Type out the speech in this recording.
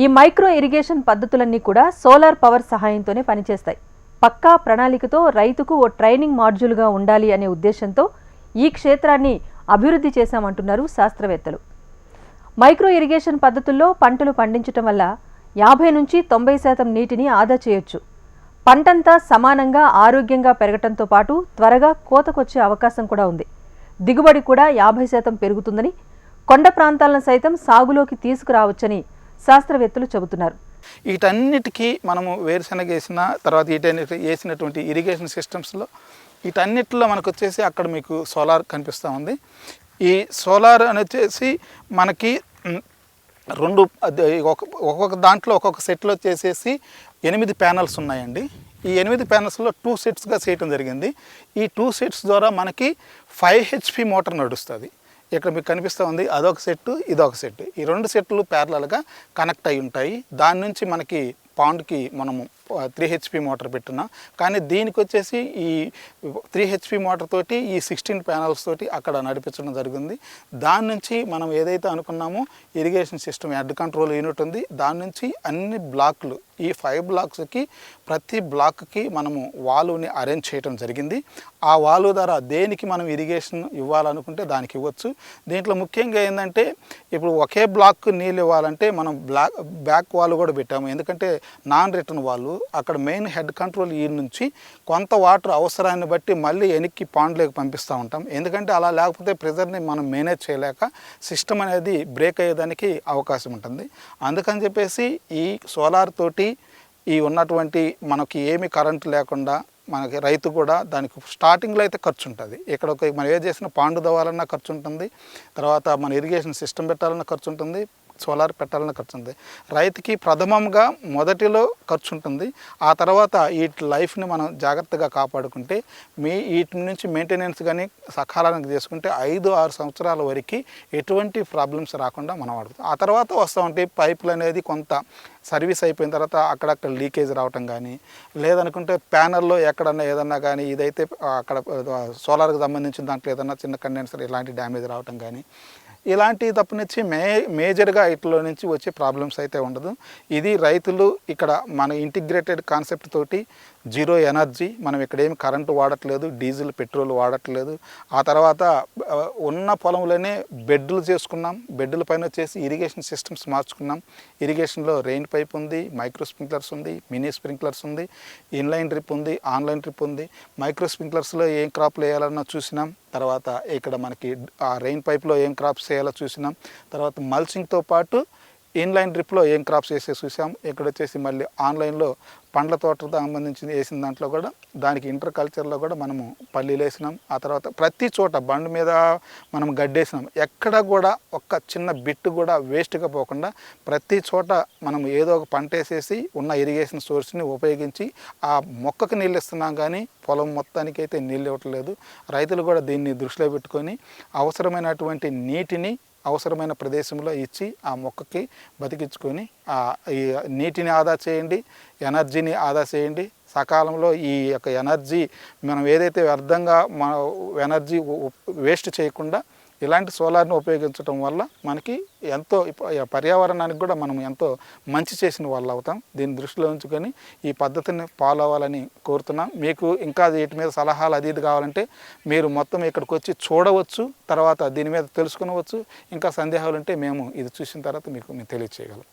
ఈ micro irrigation పద్ధతులన్నీ కూడా సోలార్ పవర్ సహాయంతోనే పనిచేస్తాయి. పక్కా ప్రణాళికతో రైతుకు ఓ ట్రైనింగ్ మాడ్యూల్గా ఉండాలి అనే ఉద్దేశంతో ఈ క్షేత్రాన్ని అభివృద్ధి చేశామంటున్నారు శాస్త్రవేత్తలు. మైక్రో ఇరిగేషన్ పద్ధతుల్లో పంటలు పండించటం వల్ల యాభై నుంచి తొంభై శాతం నీటిని ఆదా చేయొచ్చు. పంటంతా సమానంగా ఆరోగ్యంగా పెరగటంతో పాటు త్వరగా కోతకొచ్చే అవకాశం కూడా ఉంది. దిగుబడి కూడా యాభై శాతం పెరుగుతుందని కొండ ప్రాంతాలను సైతం సాగులోకి తీసుకురావచ్చని శాస్త్రవేత్తలు చెబుతున్నారు. వీటన్నిటికీ మనము వేరుశెనగ వేసిన తర్వాత వీటన్నిటి వేసినటువంటి ఇరిగేషన్ సిస్టమ్స్లో వీటన్నిటిలో మనకు వచ్చేసి అక్కడ మీకు సోలార్ కనిపిస్తూ ఉంది. ఈ సోలార్ అని వచ్చేసి మనకి రెండు ఒక్కొక్క దాంట్లో ఒక్కొక్క సెట్లో వచ్చేసేసి ఎనిమిది ప్యానల్స్ ఉన్నాయండి. ఈ ఎనిమిది ప్యానల్స్లో టూ సెట్స్గా చేయటం జరిగింది. ఈ టూ సెట్స్ ద్వారా మనకి ఫైవ్ హెచ్పి మోటార్ నడుస్తుంది. ఇక్కడ మీకు కనిపిస్తూ ఉంది. అదొక సెట్టు ఇదొక సెట్ ఈ రెండు సెట్లు ప్యారలల్గా కనెక్ట్ అయి ఉంటాయి. దాని నుంచి మనకి పాండ్కి మనము త్రీ హెచ్పి మోటార్ పెట్టున్నాం కానీ దీనికి వచ్చేసి ఈ త్రీ హెచ్పి మోటార్ తోటి ఈ సిక్స్టీన్ ప్యానల్స్ తోటి అక్కడ నడిపించడం జరిగింది. దాని నుంచి మనం ఏదైతే అనుకున్నామో irrigation system head control unit ఉంది. దాని నుంచి అన్ని బ్లాక్లు ఈ ఫైవ్ బ్లాక్స్కి ప్రతి బ్లాక్కి మనము వాలుని అరేంజ్ చేయడం జరిగింది. ఆ వాలు ద్వారా దేనికి మనం ఇరిగేషన్ ఇవ్వాలనుకుంటే దానికి ఇవ్వచ్చు. దీంట్లో ముఖ్యంగా ఏంటంటే ఇప్పుడు ఒకే బ్లాక్ నీళ్ళు ఇవ్వాలంటే మనం బ్లాక్ బ్యాక్ వాల్ కూడా పెట్టాము. ఎందుకంటే నాన్ రిటర్న్ వాళ్ళు అక్కడ మెయిన్ హెడ్ కంట్రోల్ ఈ నుంచి కొంత వాటర్ అవసరాన్ని బట్టి మళ్ళీ వెనక్కి పాండ్లోకి పంపిస్తూ ఉంటాం. ఎందుకంటే అలా లేకపోతే ప్రెజర్ని మనం మేనేజ్ చేయలేక సిస్టమ్ అనేది బ్రేక్ అయ్యేదానికి అవకాశం ఉంటుంది. అందుకని చెప్పేసి ఈ సోలార్ తోటి ఈ ఉన్నటువంటి మనకి ఏమి కరెంట్ లేకుండా మనకి రైతు కూడా దానికి స్టార్టింగ్లో అయితే ఖర్చు ఉంటుంది. ఇక్కడ ఒక మనం ఏ చేసిన పాండు దవ్వాలన్నా ఖర్చు ఉంటుంది. తర్వాత మన ఇరిగేషన్ సిస్టమ్ పెట్టాలన్నా ఖర్చు ఉంటుంది. సోలార్ పెట్టాలని ఖర్చు ఉంది రైతుకి ప్రథమంగా మొదటిలో ఖర్చు ఉంటుంది ఆ తర్వాత వీటి లైఫ్ని మనం జాగ్రత్తగా కాపాడుకుంటే మీ వీటి నుంచి మెయింటెనెన్స్ కానీ సకాలానికి చేసుకుంటే ఐదు ఆరు సంవత్సరాల వరకు ఎటువంటి ప్రాబ్లమ్స్ రాకుండా మనం వాడుతాం ఆ తర్వాత వస్తూ ఉంటే పైపులు అనేది కొంత సర్వీస్ అయిపోయిన తర్వాత అక్కడక్కడ లీకేజ్ రావటం కానీ లేదనుకుంటే ప్యానల్లో ఎక్కడన్నా ఏదన్నా కానీ ఇదైతే అక్కడ సోలార్కి సంబంధించిన దాంట్లో ఏదన్నా చిన్న కండెన్సర్ ఇలాంటి డ్యామేజ్ రావటం కానీ ఇలాంటి తప్పనిచ్చి మే మేజర్గా ఇట్లో నుంచి వచ్చే ప్రాబ్లమ్స్ అయితే ఉండదు. ఇది రైతులు ఇక్కడ మన ఇంటిగ్రేటెడ్ కాన్సెప్ట్ తోటి జీరో ఎనర్జీ మనం ఇక్కడ ఏమి కరెంటు వాడట్లేదు డీజిల్ పెట్రోల్ వాడట్లేదు. ఆ తర్వాత ఉన్న పొలంలోనే బెడ్లు చేసుకున్నాం. బెడ్ల పైన వచ్చేసి ఇరిగేషన్ సిస్టమ్స్ మార్చుకున్నాం. ఇరిగేషన్లో రెయిన్ పైప్ ఉంది మైక్రో స్ప్రింక్లర్స్ ఉంది మినీ స్ప్రింక్లర్స్ ఉంది ఇన్లైన్ డ్రిప్ ఉంది ఆన్లైన్ డ్రిప్ ఉంది. మైక్రో స్ప్రింక్లర్స్లో ఏం క్రాప్లు వేయాలన్నా చూసినాం. తర్వాత ఇక్కడ మనకి ఆ రెయిన్ పైప్లో ఏం క్రాప్స్ వేయాలో చూసినాం. తర్వాత మల్చింగ్తో పాటు ఇన్లైన్ డ్రిప్లో ఏం క్రాప్స్ వేసే చూసాం. ఇక్కడ వచ్చేసి మళ్ళీ ఆన్లైన్లో పండ్ల తోటకు సంబంధించి వేసిన దాంట్లో కూడా దానికి ఇంటర్ కల్చర్లో కూడా మనము పల్లీలు వేసినాం. ఆ తర్వాత ప్రతి చోట బండి మీద మనం గడ్డేసినాం. ఎక్కడ కూడా ఒక్క చిన్న బిట్టు కూడా వేస్ట్గా పోకుండా ప్రతి చోట మనం ఏదో ఒక పంట వేసేసి ఉన్న ఇరిగేషన్ సోర్స్ని ఉపయోగించి ఆ మొక్కకు నీళ్ళు ఇస్తున్నాం కానీ పొలం మొత్తానికి అయితే నీళ్ళు ఇవ్వట్లేదు. రైతులు కూడా దీన్ని దృష్టిలో పెట్టుకొని అవసరమైనటువంటి నీటిని అవసరమైన ప్రదేశంలో ఇచ్చి ఆ మొక్కకి బతికించుకొని ఆ ఈ నీటిని ఆదా చేయండి ఎనర్జీని ఆదా చేయండి. సకాలంలో ఈ యొక్క ఎనర్జీ మనం ఏదైతే వ్యర్థంగా మన ఎనర్జీ వేస్ట్ చేయకుండా ఇలాంటి సోలార్ని ఉపయోగించడం వల్ల మనకి ఎంతో పర్యావరణానికి కూడా మనం ఎంతో మంచి చేసిన వాళ్ళు అవుతాం. దీన్ని దృష్టిలో ఉంచుకొని ఈ పద్ధతిని ఫాలో అవ్వాలని కోరుతున్నాం. మీకు ఇంకా వీటి మీద సలహాలు అది ఇది కావాలంటే మీరు మొత్తం ఇక్కడికి వచ్చి చూడవచ్చు తర్వాత దీని మీద తెలుసుకునవచ్చు. ఇంకా సందేహాలు ఉంటే మేము ఇది చూసిన తర్వాత మీకు మేము తెలియచేయగలం.